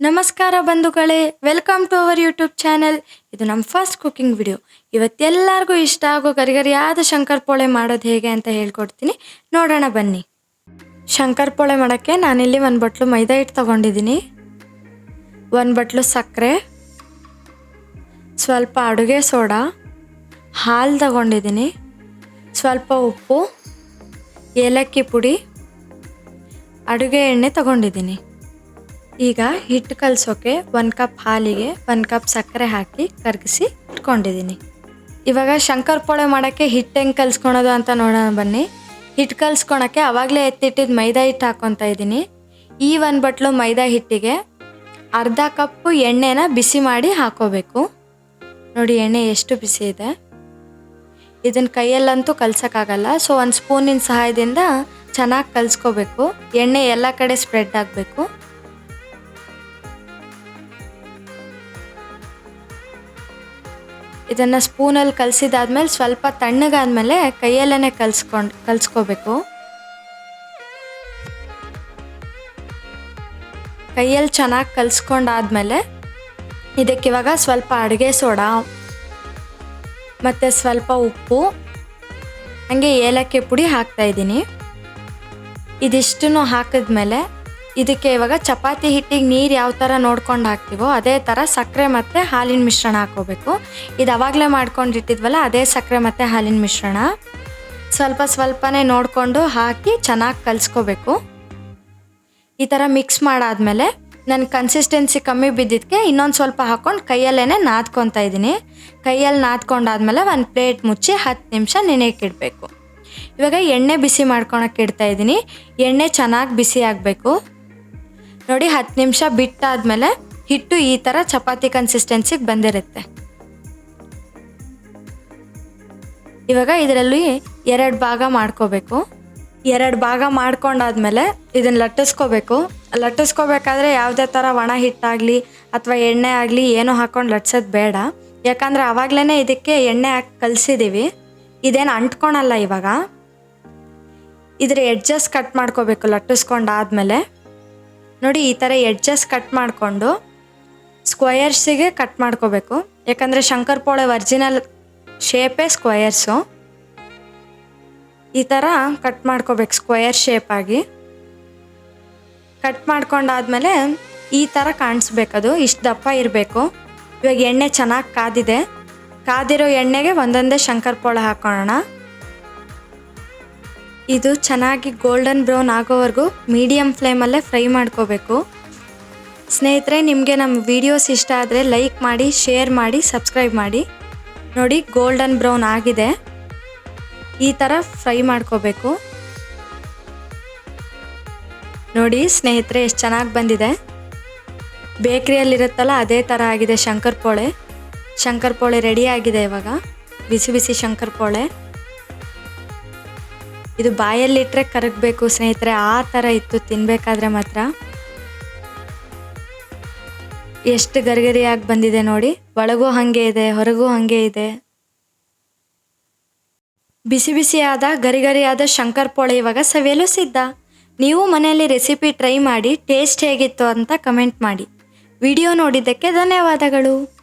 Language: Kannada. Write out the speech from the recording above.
ನಮಸ್ಕಾರ ಬಂಧುಗಳೇ, welcome to our YouTube channel. ಇದು ನಮ್ಮ ಫಸ್ಟ್ ಕುಕಿಂಗ್ ವಿಡಿಯೋ ಇವತ್ತೆಲ್ಲರಿಗೂ ಇಷ್ಟ ಆಗೋ ಗರಿಗರಿಯಾದ ಶಂಕರಪೋಳೆ ಮಾಡೋದು ಹೇಗೆ ಅಂತ ಹೇಳ್ಕೊಡ್ತೀನಿ. ನೋಡೋಣ ಬನ್ನಿ. ಶಂಕರಪೋಳೆ ಮಾಡೋಕ್ಕೆ ನಾನಿಲ್ಲಿ ಒಂದು ಬಟ್ಲು ಮೈದಾ ಹಿಟ್ಟು ತೊಗೊಂಡಿದ್ದೀನಿ. ಒಂದು ಬಟ್ಲು ಸಕ್ಕರೆ. ಸ್ವಲ್ಪ ಅಡುಗೆ ಸೋಡಾ, ಹಾಲು ತಗೊಂಡಿದ್ದೀನಿ, ಸ್ವಲ್ಪ ಉಪ್ಪು, ಏಲಕ್ಕಿ ಪುಡಿ, ಅಡುಗೆ ಎಣ್ಣೆ ತಗೊಂಡಿದ್ದೀನಿ. ಈಗ ಹಿಟ್ಟು ಕಲಸೋಕೆ ಒಂದು ಕಪ್ ಹಾಲಿಗೆ ಒಂದು ಕಪ್ ಸಕ್ಕರೆ ಹಾಕಿ ಕರಗಿಸಿ ಇಟ್ಕೊಂಡಿದ್ದೀನಿ. ಇವಾಗ ಶಂಕರಪೋಳೆ ಮಾಡೋಕ್ಕೆ ಹಿಟ್ಟು ಹೆಂಗೆ ಕಲ್ಸ್ಕೊಳೋದು ಅಂತ ನೋಡೋಣ ಬನ್ನಿ. ಹಿಟ್ಟು ಕಲ್ಸ್ಕೊಳಕ್ಕೆ ಆವಾಗಲೇ ಎತ್ತಿಟ್ಟಿದ್ದು ಮೈದಾ ಹಿಟ್ಟು ಹಾಕ್ಕೊತಾ ಇದ್ದೀನಿ. ಈ ಒಂದು ಬಟ್ಲು ಮೈದಾ ಹಿಟ್ಟಿಗೆ ಅರ್ಧ ಕಪ್ಪು ಎಣ್ಣೆನ ಬಿಸಿ ಮಾಡಿ ಹಾಕೋಬೇಕು. ನೋಡಿ, ಎಣ್ಣೆ ಎಷ್ಟು ಬಿಸಿ ಇದೆ. ಇದನ್ನು ಕೈಯಲ್ಲಂತೂ ಕಲ್ಸೋಕ್ಕಾಗಲ್ಲ. ಸೊ ಒಂದು ಸ್ಪೂನಿನ ಸಹಾಯದಿಂದ ಚೆನ್ನಾಗಿ ಕಲಿಸ್ಕೋಬೇಕು. ಎಣ್ಣೆ ಎಲ್ಲ ಕಡೆ ಸ್ಪ್ರೆಡ್ ಆಗಬೇಕು. ಇದನ್ನು ಸ್ಪೂನಲ್ಲಿ ಕಲಸಿದಾದ್ಮೇಲೆ ಸ್ವಲ್ಪ ತಣ್ಣಗಾದ್ಮೇಲೆ ಕೈಯಲ್ಲೇ ಕಲ್ಸ್ಕೊಂಡು, ಕಲ್ಸ್ಕೋಬೇಕು. ಕೈಯಲ್ಲಿ ಚೆನ್ನಾಗಿ ಕಲ್ಸ್ಕೊಂಡಾದ್ಮೇಲೆ ಇದಕ್ಕಿವಾಗ ಸ್ವಲ್ಪ ಅಡುಗೆ ಸೋಡಾ, ಮತ್ತು ಸ್ವಲ್ಪ ಉಪ್ಪು, ಹಾಗೆ ಏಲಕ್ಕಿ ಪುಡಿ ಹಾಕ್ತಾಯಿದ್ದೀನಿ ಇದಿಷ್ಟನ್ನು ಹಾಕಿದ್ಮೇಲೆ ಇದಕ್ಕೆ ಇವಾಗ ಚಪಾತಿ ಹಿಟ್ಟಿಗೆ ನೀರು ಯಾವ ಥರ ನೋಡ್ಕೊಂಡು ಹಾಕ್ತೀವೋ ಅದೇ ಥರ ಸಕ್ಕರೆ ಮತ್ತು ಹಾಲಿನ ಮಿಶ್ರಣ ಹಾಕೋಬೇಕು ಇದು ಅವಾಗಲೇ ಮಾಡ್ಕೊಂಡಿಟ್ಟಿದ್ವಲ್ಲ ಅದೇ ಸಕ್ಕರೆ ಮತ್ತು ಹಾಲಿನ ಮಿಶ್ರಣ. ಸ್ವಲ್ಪ ಸ್ವಲ್ಪನೇ ನೋಡಿಕೊಂಡು ಹಾಕಿ ಚೆನ್ನಾಗಿ ಕಲಿಸ್ಕೋಬೇಕು. ಈ ಥರ ಮಿಕ್ಸ್ ಮಾಡಾದ್ಮೇಲೆ ನನ್ನ ಕನ್ಸಿಸ್ಟೆನ್ಸಿ ಕಮ್ಮಿ ಬಿದ್ದಿದ್ದಕ್ಕೆ ಇನ್ನೊಂದು ಸ್ವಲ್ಪ ಹಾಕ್ಕೊಂಡು ಕೈಯಲ್ಲೇ ನಾದ್ಕೊತಾ ಇದ್ದೀನಿ. ಕೈಯಲ್ಲಿ ನಾದ್ಕೊಂಡಾದ್ಮೇಲೆ ಒಂದು ಪ್ಲೇಟ್ ಮುಚ್ಚಿ ಹತ್ತು ನಿಮಿಷ ನೆನೆಯಕ್ಕೆ ಇಡಬೇಕು. ಇವಾಗ ಎಣ್ಣೆ ಬಿಸಿ ಮಾಡ್ಕೊಳಕ್ಕೆ ಇಡ್ತಾ ಇದ್ದೀನಿ. ಎಣ್ಣೆ ಚೆನ್ನಾಗಿ ಬಿಸಿ ಆಗಬೇಕು. ನೋಡಿ ಹತ್ತು ನಿಮಿಷ ಬಿಟ್ಟಾದಮೇಲೆ ಹಿಟ್ಟು ಈ ಥರ ಚಪಾತಿ ಕನ್ಸಿಸ್ಟೆನ್ಸಿಗೆ ಬಂದಿರುತ್ತೆ. ಇವಾಗ ಇದರಲ್ಲಿ ಎರಡು ಭಾಗ ಮಾಡ್ಕೋಬೇಕು. ಎರಡು ಭಾಗ ಮಾಡ್ಕೊಂಡಾದ್ಮೇಲೆ ಇದನ್ನ ಲಟ್ಟಿಸ್ಕೋಬೇಕು. ಲಟ್ಟಿಸ್ಕೋಬೇಕಾದ್ರೆ ಯಾವುದೇ ಥರ ಒಣ ಹಿಟ್ಟಾಗಲಿ ಅಥವಾ ಎಣ್ಣೆ ಆಗಲಿ ಏನೂ ಹಾಕ್ಕೊಂಡು ಲಟ್ಸೋದು ಬೇಡ. ಯಾಕಂದರೆ ಆವಾಗಲೇ ಇದಕ್ಕೆ ಎಣ್ಣೆ ಹಾಕಿ ಕಲಿಸಿದ್ದೀವಿ ಇದೇನು ಅಂಟ್ಕೊಳಲ್ಲ ಇವಾಗ. ಇದ್ರ ಎಡ್ಜಸ್ ಕಟ್ ಮಾಡ್ಕೋಬೇಕು ಲಟ್ಟಿಸ್ಕೊಂಡಾದ್ಮೇಲೆ. ನೋಡಿ ಈ ಥರ ಎಡ್ಜಸ್ ಕಟ್ ಮಾಡಿಕೊಂಡು ಸ್ಕ್ವಯರ್ಸಿಗೆ ಕಟ್ ಮಾಡ್ಕೋಬೇಕು. ಯಾಕಂದರೆ ಶಂಕರಪೋಳೆ ಒರ್ಜಿನಲ್ ಶೇಪೇ ಸ್ಕ್ವಯರ್ಸು ಈ ಥರ ಕಟ್ ಮಾಡ್ಕೋಬೇಕು ಸ್ಕ್ವಯರ್ ಶೇಪಾಗಿ ಕಟ್ ಮಾಡ್ಕೊಂಡಾದ್ಮೇಲೆ ಈ ಥರ ಕಾಣಿಸ್ಬೇಕದು ಇಷ್ಟು ದಪ್ಪ ಇರಬೇಕು. ಇವಾಗ ಎಣ್ಣೆ ಚೆನ್ನಾಗಿ ಕಾದಿದೆ. ಕಾದಿರೋ ಎಣ್ಣೆಗೆ ಒಂದೊಂದೇ ಶಂಕರ್ಪೋಳ ಹಾಕೋಣ. ಇದು ಚೆನ್ನಾಗಿ ಗೋಲ್ಡನ್ ಬ್ರೌನ್ ಆಗೋವರೆಗೂ ಮೀಡಿಯಮ್ ಫ್ಲೇಮಲ್ಲೇ ಫ್ರೈ ಮಾಡ್ಕೋಬೇಕು. ಸ್ನೇಹಿತರೆ, ನಿಮಗೆ ನಮ್ಮ ವಿಡಿಯೋಸ್ ಇಷ್ಟ ಆದರೆ ಲೈಕ್ ಮಾಡಿ ಶೇರ್ ಮಾಡಿ ಸಬ್ಸ್ಕ್ರೈಬ್ ಮಾಡಿ. ನೋಡಿ ಗೋಲ್ಡನ್ ಬ್ರೌನ್ ಆಗಿದೆ. ಈ ಥರ ಫ್ರೈ ಮಾಡ್ಕೋಬೇಕು. ನೋಡಿ ಸ್ನೇಹಿತರೆ, ಎಷ್ಟು ಚೆನ್ನಾಗಿ ಬಂದಿದೆ. ಬೇಕ್ರಿಯಲ್ಲಿರುತ್ತಲ್ಲ, ಅದೇ ಥರ ಆಗಿದೆ ಶಂಕರಪೋಳೆ ಶಂಕರಪೋಳೆ ರೆಡಿ ಆಗಿದೆ ಇವಾಗ. ಬಿಸಿ ಬಿಸಿ ಶಂಕರಪೋಳೆ ಇದು ಬಾಯಲ್ಲಿಟ್ಟರೆ ಕರಗಬೇಕು ಸ್ನೇಹಿತರೆ, ಆ ಥರ ಇತ್ತು ತಿನ್ನಬೇಕಾದ್ರೆ ಮಾತ್ರ. ಎಷ್ಟು ಗರಿಗರಿಯಾಗಿ ಬಂದಿದೆ ನೋಡಿ. ಒಳಗೂ ಹಾಗೆ ಇದೆ, ಹೊರಗೂ ಹಾಗೆ ಇದೆ. ಬಿಸಿ ಬಿಸಿಯಾದ, ಗರಿಗರಿಯಾದ ಶಂಕರಪೋಳೆ ಇವಾಗ ಸವಿಯಲು ಸಿದ್ಧ. ನೀವು ಮನೆಯಲ್ಲಿ ರೆಸಿಪಿ ಟ್ರೈ ಮಾಡಿ, ಟೇಸ್ಟ್ ಹೇಗಿತ್ತು ಅಂತ ಕಮೆಂಟ್ ಮಾಡಿ. ವಿಡಿಯೋ ನೋಡಿದ್ದಕ್ಕೆ ಧನ್ಯವಾದಗಳು.